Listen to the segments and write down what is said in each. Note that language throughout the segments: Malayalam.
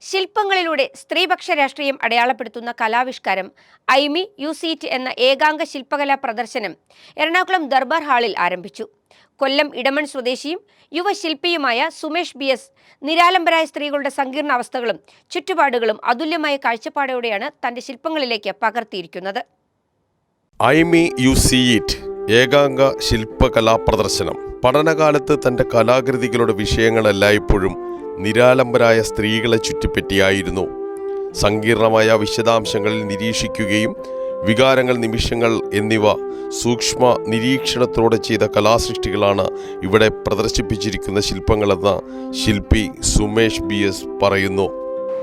ശില്പങ്ങളിലൂടെ സ്ത്രീപക്ഷ രാഷ്ട്രീയം അടയാളപ്പെടുത്തുന്ന കലാവിഷ്കാരം ഐമി യുസീറ്റ് എന്ന ഏകാംഗ ശില്പകലാ പ്രദർശനം എറണാകുളം ദർബാർ ഹാളിൽ ആരംഭിച്ചു. കൊല്ലം ഇടമൺ സ്വദേശിയും യുവശില്പിയുമായ സുമേഷ് ബി എസ് നിരാലംബരായ സ്ത്രീകളുടെ സങ്കീർണ അവസ്ഥകളും ചുറ്റുപാടുകളും അതുല്യമായ കാഴ്ചപ്പാടോടെയാണ് തന്റെ ശില്പങ്ങളിലേക്ക് പകർത്തിയിരിക്കുന്നത്. ഐമി യു സീ ഏകാംഗ ശില്പകലാ പ്രദർശനം. പഠനകാലത്ത് തന്റെ കലാകൃതികളുടെ വിഷയങ്ങൾ എല്ലായ്പ്പോഴും നിരാലംബരായ സ്ത്രീകളെ ചുറ്റിപ്പറ്റിയായിരുന്നു. സങ്കീർണമായ വിശദാംശങ്ങളിൽ നിരീക്ഷിക്കുകയും വികാരങ്ങൾ നിമിഷങ്ങൾ എന്നിവ സൂക്ഷ്മ നിരീക്ഷണത്തോടെ ചെയ്ത കലാസൃഷ്ടികളാണ് ഇവിടെ പ്രദർശിപ്പിച്ചിരിക്കുന്ന ശില്പങ്ങളെന്ന് ശില്പി സുമേഷ് ബി എസ് പറയുന്നു.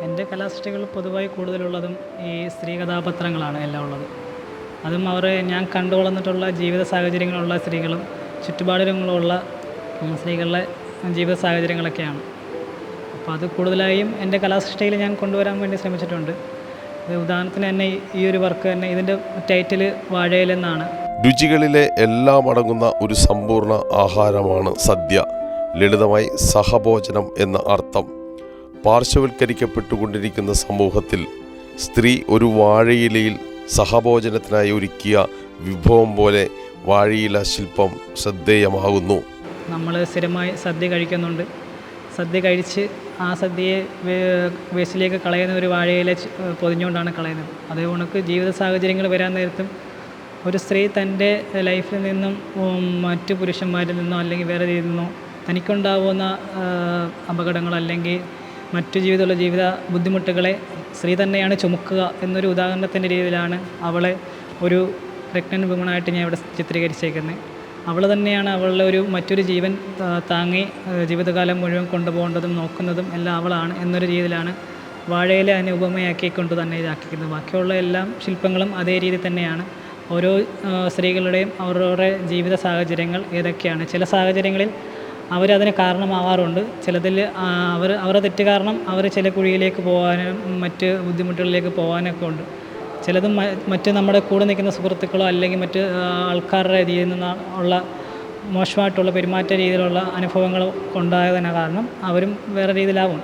എന്റെ കലാസൃഷ്ടികൾ പൊതുവായി കൂടുതലുള്ളതും ഈ സ്ത്രീ കഥാപാത്രങ്ങളാണ് എല്ലാം ഉള്ളത്. അതും അവർ ഞാൻ കണ്ടു വളർന്നിട്ടുള്ള ജീവിത സാഹചര്യങ്ങളുള്ള സ്ത്രീകളും ചുറ്റുപാടുകളുള്ള സ്ത്രീകളുടെ ജീവിത സാഹചര്യങ്ങളൊക്കെയാണ്. അപ്പോൾ അത് കൂടുതലായും എന്റെ കലാസൃഷ്ടിയിൽ ഞാൻ കൊണ്ടുവരാൻ വേണ്ടി ശ്രമിച്ചിട്ടുണ്ട്. ഉദാഹരണത്തിന് തന്നെ ഈ ഒരു വർക്ക് തന്നെ ഇതിന്റെ ടൈറ്റിൽ വാഴയിലെന്നാണ് രുചികളിലെ എല്ലാം അടങ്ങുന്ന ഒരു സമ്പൂർണ ആഹാരമാണ് സദ്യ. ലളിതമായി സഹഭോജനം എന്ന അർത്ഥം. പാർശ്വവൽക്കരിക്കപ്പെട്ടുകൊണ്ടിരിക്കുന്ന സമൂഹത്തിൽ സ്ത്രീ ഒരു വാഴയിലയിൽ സഹഭോജനത്തിനായി ഒരുക്കിയ വിഭവം പോലെ വാഴയില ശില്പം ശ്രദ്ധേയമാകുന്നു. നമ്മൾ സ്ഥിരമായി സദ്യ കഴിക്കുന്നുണ്ട്. സദ്യ കഴിച്ച് ആ സദ്യയെ വേസ്റ്റിലേക്ക് കളയുന്ന ഒരു വാഴയില പൊതിഞ്ഞുകൊണ്ടാണ് കളയുന്നത്. അതേ കണക്ക് ജീവിത സാഹചര്യങ്ങൾ വരാൻ നേരത്തും ഒരു സ്ത്രീ തന്റെ ലൈഫിൽ നിന്നും മറ്റു പുരുഷന്മാരിൽ നിന്നോ അല്ലെങ്കിൽ വേറെ രീതിയിൽ നിന്നോ തനിക്കുണ്ടാവുന്ന അപകടങ്ങൾ അല്ലെങ്കിൽ മറ്റു ജീവിതമുള്ള ജീവിത ബുദ്ധിമുട്ടുകളെ സ്ത്രീ തന്നെയാണ് ചുമക്കുക എന്നൊരു ഉദാഹരണത്തിന്റെ രീതിയിലാണ് അവളെ ഒരു പ്രഗ്നന്റ് വുമണായിട്ട് ഞാൻ ഇവിടെ ചിത്രീകരിച്ചേക്കുന്നത്. അവൾ തന്നെയാണ് അവളുടെ ഒരു മറ്റൊരു ജീവൻ താങ്ങി ജീവിതകാലം മുഴുവൻ കൊണ്ടുപോകേണ്ടതും നോക്കുന്നതും എല്ലാം അവളാണ് എന്നൊരു രീതിയിലാണ് വാഴയിലെ അതിനെ ഉപമയാക്കിക്കൊണ്ട് തന്നെ ഇതാക്കിക്കുന്നത് ബാക്കിയുള്ള എല്ലാ ശില്പങ്ങളും അതേ രീതി തന്നെയാണ്. ഓരോ സ്ത്രീകളുടെയും അവരവരുടെ ജീവിത സാഹചര്യങ്ങൾ ഏതൊക്കെയാണ്? ചില സാഹചര്യങ്ങളിൽ അവരതിന് കാരണമാവാറുണ്ട്. ചിലതിൽ അവർ അവരുടെ തെറ്റ് കാരണം അവർ ചില കുഴിയിലേക്ക് പോകാനും മറ്റ് ബുദ്ധിമുട്ടുകളിലേക്ക് പോകാനൊക്കെ ഉണ്ട്. ചിലതും മറ്റ് നമ്മുടെ കൂടെ നിൽക്കുന്ന സുഹൃത്തുക്കളോ അല്ലെങ്കിൽ മറ്റ് ആൾക്കാരുടെ രീതിയിൽ നിന്ന് ഉള്ള മോശമായിട്ടുള്ള പെരുമാറ്റ രീതിയിലുള്ള അനുഭവങ്ങൾ ഉണ്ടായതിന് കാരണം അവരും വേറെ രീതിയിലാവും.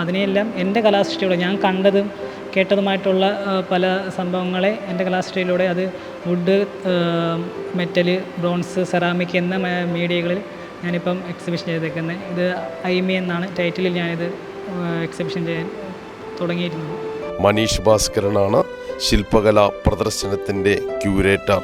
അതിനെയെല്ലാം എന്റെ കലാസൃഷ്ടിയോടെ ഞാൻ കണ്ടതും കേട്ടതുമായിട്ടുള്ള പല സംഭവങ്ങളെ എന്റെ കലാസൃഷ്ടിയിലൂടെ അത് വുഡ് മെറ്റൽ ബ്രോൺസ് സെറാമിക് എന്ന മീഡിയകളിൽ ഞാനിപ്പം എക്സിബിഷൻ ചെയ്തേക്കുന്നത് ഇത് ഐമി എന്നാണ് ടൈറ്റിലിൽ ഞാനിത് എക്സിബിഷൻ ചെയ്യാൻ തുടങ്ങിയിരുന്നത് മനീഷ് ഭാസ്കരനാണ്. ശില്പകലാ പ്രദർശനത്തിന്റെ ക്യൂരേറ്റർ.